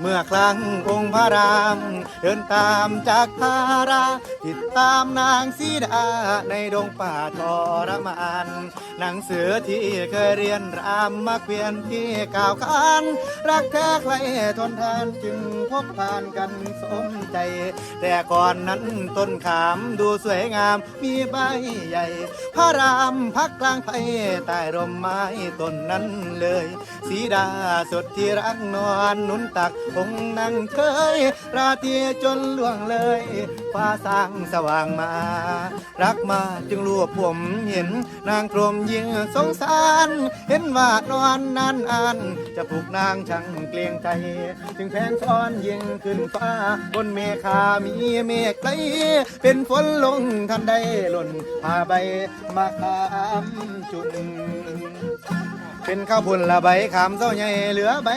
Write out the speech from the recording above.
เมื่อครั้งองค์พระราม เดินตามจากทารา ติดตามนางสีดาในดงป่าทรมานหนังสือที่เคยเรียนรามมาเปลี่ยนที่กล่าวขาน รักแท้ใครทนทานจึงพบผ่านกันสมใจ แต่ก่อนนั้นต้นขามดูสวยงามมีใบใหญ่ พระรามพักกลางไผ่ใต้ร่มไม้ต้นนั้นเลย สีดาสดที่รักนอนนุนตักองนั่งเคย ราตรีจนล่วงเลย ฟ้าสร้างสว่างมา รักมาจึงรวบผมเห็น นางกรมยิงสงสาร เห็นว่านอนนานอ่าน จะปลุกนางช่างเกลียงใจ จึงแทงช้อนยิงขึ้นฟ้า บนเมฆามีเมฆไกลเป็นฝนลงทันใดหล่นพาใบมาขามจุนเป็นข้าวพุ่นละใบขามเส้าใหญ่เหลือใบ